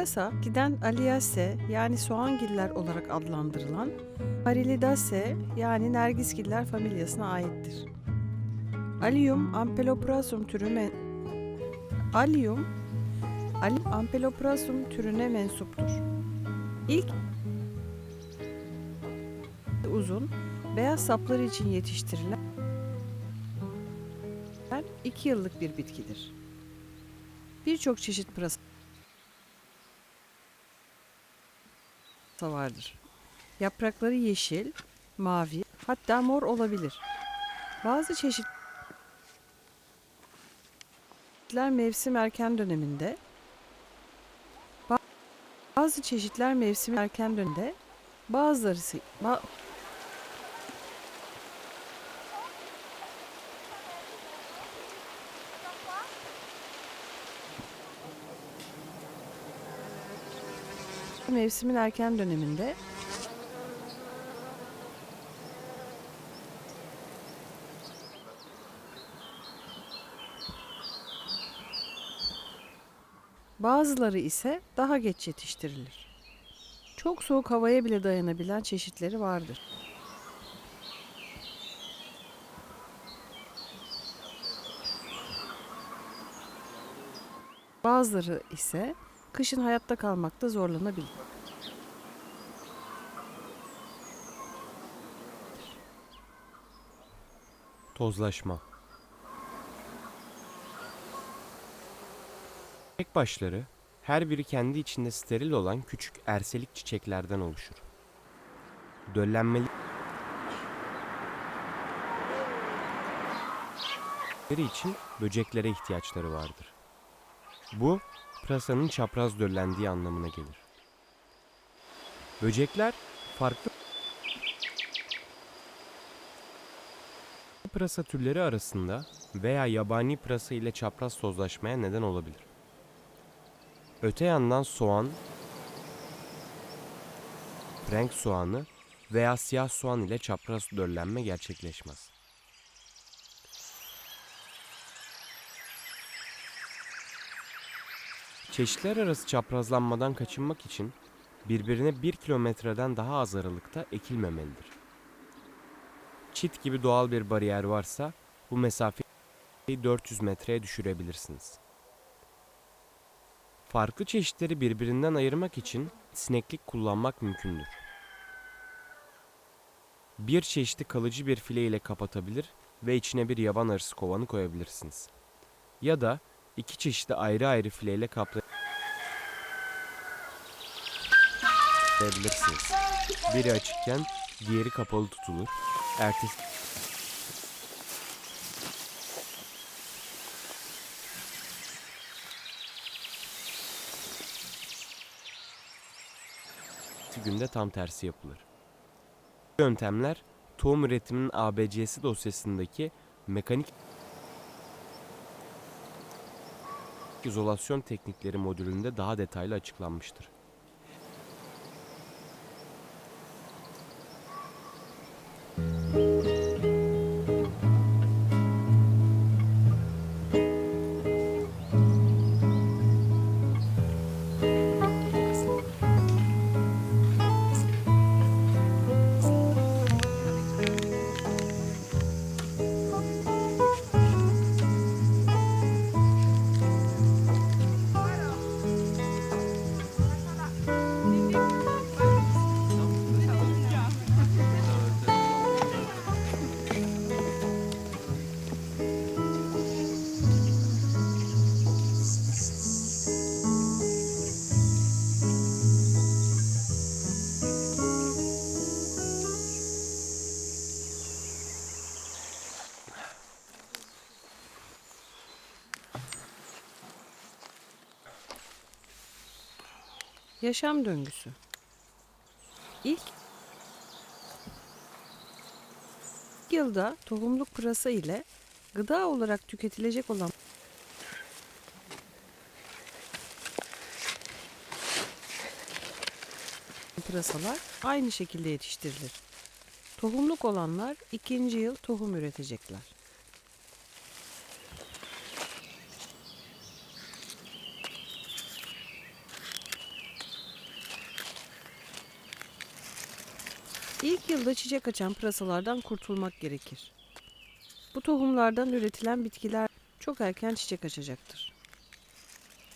Pırasa, giden Aliaceae yani soğangiller olarak adlandırılan Arilidaceae yani nergisgiller familyasına aittir. Allium ampeloprasum türü men- Allium Allium ampeloprasum türüne mensuptur. İlk uzun, beyaz sapları için yetiştirilen 2 yıllık bir bitkidir. Birçok çeşit pırasa vardır. Yaprakları yeşil, mavi, hatta mor olabilir. Bazı çeşitler mevsim erken döneminde, ba- bazı çeşitler mevsim erken döneminde, bazıları mevsimin erken döneminde bazıları ise daha geç yetiştirilir. Çok soğuk havaya bile dayanabilen çeşitleri vardır. Bazıları ise kışın hayatta kalmakta zorlanabilir. Tozlaşma Çiçek başları her biri kendi içinde steril olan küçük erselik çiçeklerden oluşur. Döllenmeli için böceklere ihtiyaçları vardır. Bu pırasanın çapraz döllendiği anlamına gelir. Böcekler farklı pırasa türleri arasında veya yabani pırasa ile çapraz tozlaşmaya neden olabilir. Öte yandan soğan, renk soğanı veya siyah soğan ile çapraz döllenme gerçekleşmez. Çeşitler arası çaprazlanmadan kaçınmak için birbirine 1 kilometreden daha az aralıkta ekilmemelidir. Çit gibi doğal bir bariyer varsa bu mesafeyi 400 metreye düşürebilirsiniz. Farklı çeşitleri birbirinden ayırmak için sineklik kullanmak mümkündür. Bir çeşidi kalıcı bir file ile kapatabilir ve içine bir yaban arısı kovanı koyabilirsiniz. Ya da iki çeşidi ayrı ayrı file ile kaplayabilirsiniz. Biri açıkken diğeri kapalı tutulur. Ertesi günde tam tersi yapılır. Bu yöntemler tohum üretiminin ABC'si dosyasındaki mekanik izolasyon teknikleri modülünde daha detaylı açıklanmıştır. Yaşam döngüsü. İlk yılda tohumluk pırasa ile gıda olarak tüketilecek olan pırasalar aynı şekilde yetiştirilir. Tohumluk olanlar ikinci yıl tohum üretecekler. İlk yılda çiçek açan pırasalardan kurtulmak gerekir. Bu tohumlardan üretilen bitkiler çok erken çiçek açacaktır.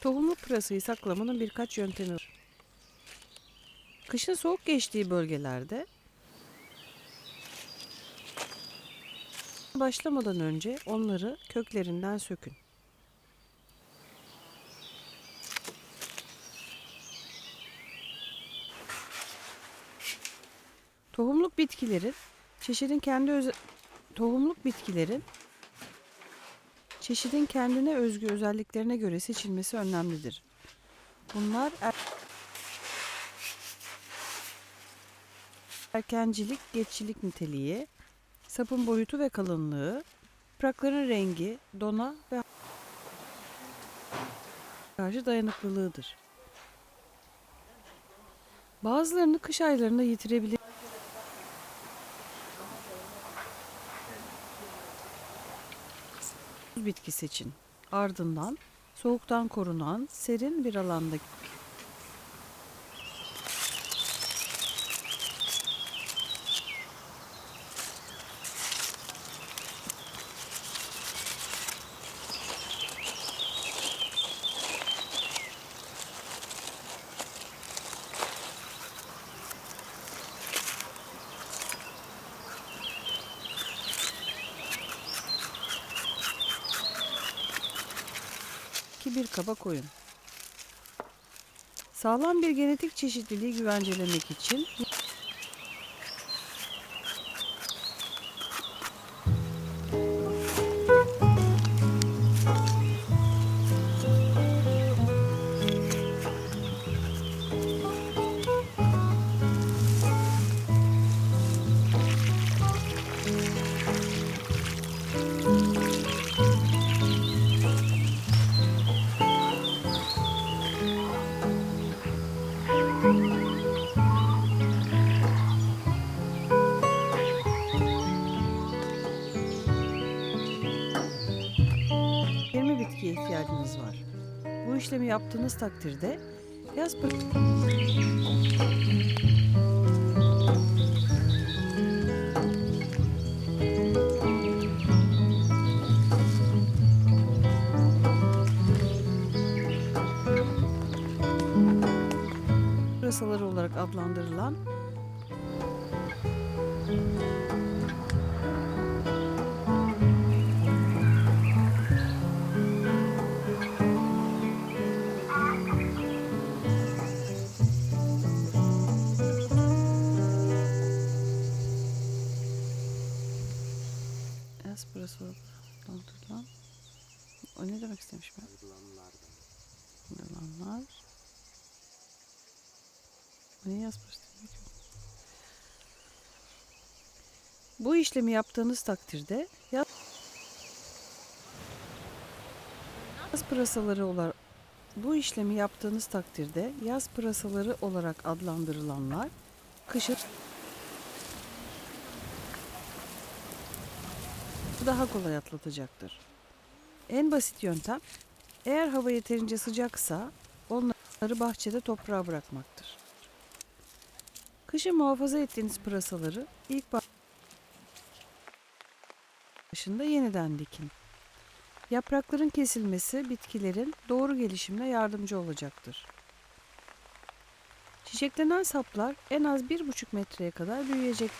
Tohumlu pırasayı saklamanın birkaç yöntemi var. Kışın soğuk geçtiği bölgelerde başlamadan önce onları köklerinden sökün. Tohumluk bitkilerin çeşidin kendi öze- tohumluk bitkilerin çeşidin kendine özgü özelliklerine göre seçilmesi önemlidir. Bunlar er- erkencilik, geççilik niteliği, sapın boyutu ve kalınlığı, yaprakların rengi, dona ve karşı dayanıklılığıdır. Bazılarını kış aylarında yitirebilir. Bitki seçin. Ardından soğuktan korunan serin bir alanda bir kaba koyun. Sağlam bir genetik çeşitliliği güvencelemek için işlemi yaptığınız takdirde yaz pır- pırasaları olarak adlandırılan ne yaz pırasa demek? Bu işlemi yaptığınız takdirde yaz pırasaları olarak bu işlemi yaptığınız takdirde yaz pırasaları olarak adlandırılanlar kışın daha kolay atlatacaktır. En basit yöntem eğer hava yeterince sıcaksa onları bahçede toprağa bırakmaktır. Kışın muhafaza ettiğiniz pırasaları ilk başında yeniden dikin. Yaprakların kesilmesi bitkilerin doğru gelişimine yardımcı olacaktır. Çiçeklenen saplar en az 1,5 metreye kadar büyüyecek.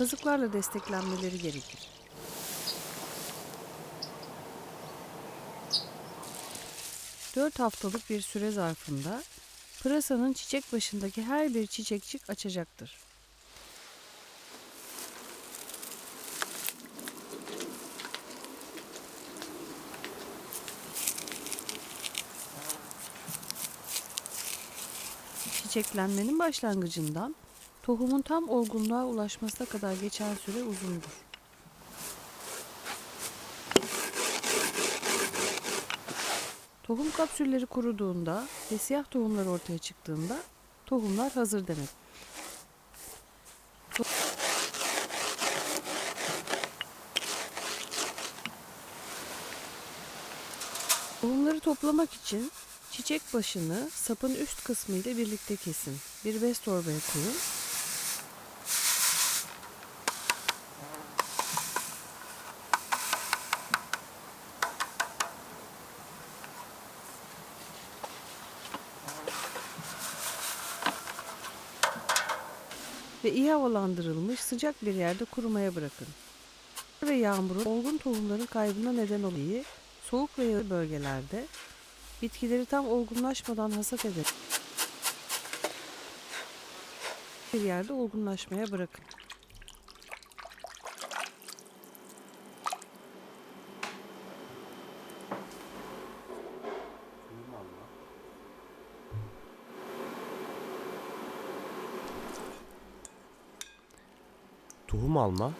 Kazıklarla desteklenmeleri gerekir. Dört haftalık bir süre zarfında pırasanın çiçek başındaki her bir çiçekçik açacaktır. Çiçeklenmenin başlangıcından Tohumun tam olgunluğa ulaşmasına kadar geçen süre uzundur. Tohum kapsülleri kuruduğunda ve siyah tohumlar ortaya çıktığında tohumlar hazır demek. Tohumları toplamak için çiçek başını sapın üst kısmı ile birlikte kesin. Bir bez torbaya koyun Ve iyi havalandırılmış sıcak bir yerde kurumaya bırakın. Ve yağmurun olgun tohumların kaybına neden oluyor. Soğuk ve yağlı bölgelerde bitkileri tam olgunlaşmadan hasat eder. Bir yerde olgunlaşmaya bırakın. Tohum alma,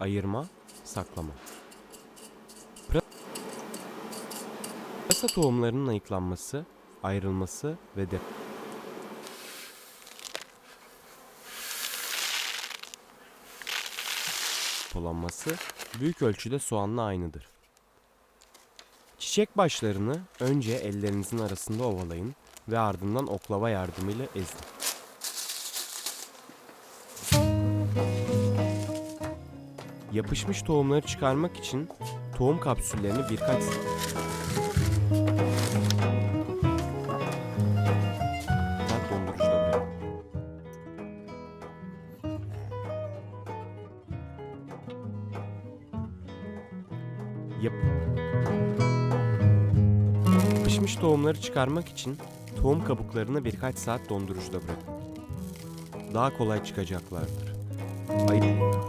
ayırma, saklama. Pıra- Pırasa tohumlarının ayıklanması, ayrılması ve de depolanması büyük ölçüde soğanla aynıdır. Çiçek başlarını önce ellerinizin arasında ovalayın ve ardından oklava yardımıyla ezin. Yapışmış tohumları çıkarmak için tohum kapsüllerini birkaç saat Yapışmış tohumları çıkarmak için tohum kabuklarını birkaç saat dondurucuda bırakın. Daha kolay çıkacaklardır. Ayı-